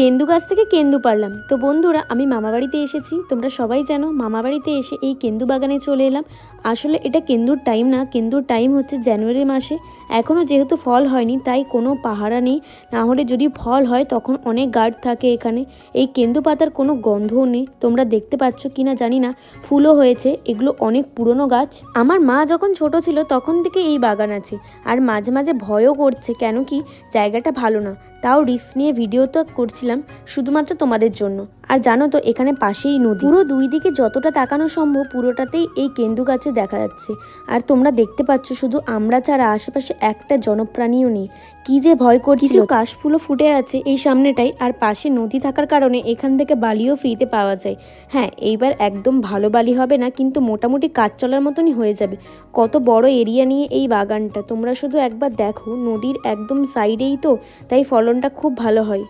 কেন্দু গাছ থেকে কেন্দু পারলাম। তো বন্ধুরা, আমি মামাবাড়িতে এসেছি। তোমরা সবাই জানো মামাবাড়িতে এসে এই কেন্দু বাগানে চলে এলাম। আসলে এটা কেন্দুর টাইম না, কেন্দুর টাইম হচ্ছে জানুয়ারি মাসে। এখনও যেহেতু ফল হয়নি, তাই কোনো পাহারা নেই। না হলে যদি ফল হয়, তখন অনেক গার্ড থাকে এখানে। এই কেন্দু পাতার কোনো গন্ধও নেই। তোমরা দেখতে পাচ্ছ কি না জানি না। ফুলও হয়েছে, এগুলো অনেক পুরনো গাছ। আমার মা যখন ছোট ছিল, তখন থেকে এই বাগান আছে। আর মাঝে মাঝে ভয়ও করছে, কেন কি? জায়গাটা ভালো না। তাও রিস্ক নিয়ে ভিডিও তো করছিলাম শুধুমাত্র তোমাদের জন্য। আর জানো তো, এখানে পাশেই নদী। পুরো দুই দিকে যতটা তাকানো সম্ভব পুরোটাতেই এই কেন্দু গাছে দেখা যাচ্ছে। আর তোমরা দেখতে পাচ্ছ শুধু আমরা ছাড়া আশেপাশে একটা জনপ্রাণীও নেই। কি যে ভয় করছিল। কাশফুলও ফুটে আছে এই সামনেটাই। আর পাশে নদী থাকার কারণে এখান থেকে বালিও ফ্রিতে পাওয়া যায়। হ্যাঁ এইবার একদম ভালো বালি হবে না, কিন্তু মোটামুটি কাজ চলার মতনই হয়ে যাবে। কত বড় এরিয়া নিয়ে এই বাগানটা। তোমরা শুধু একবার দেখো, নদীর একদম সাইডেই তো। তাই ফলনটা খুব ভালো হয়।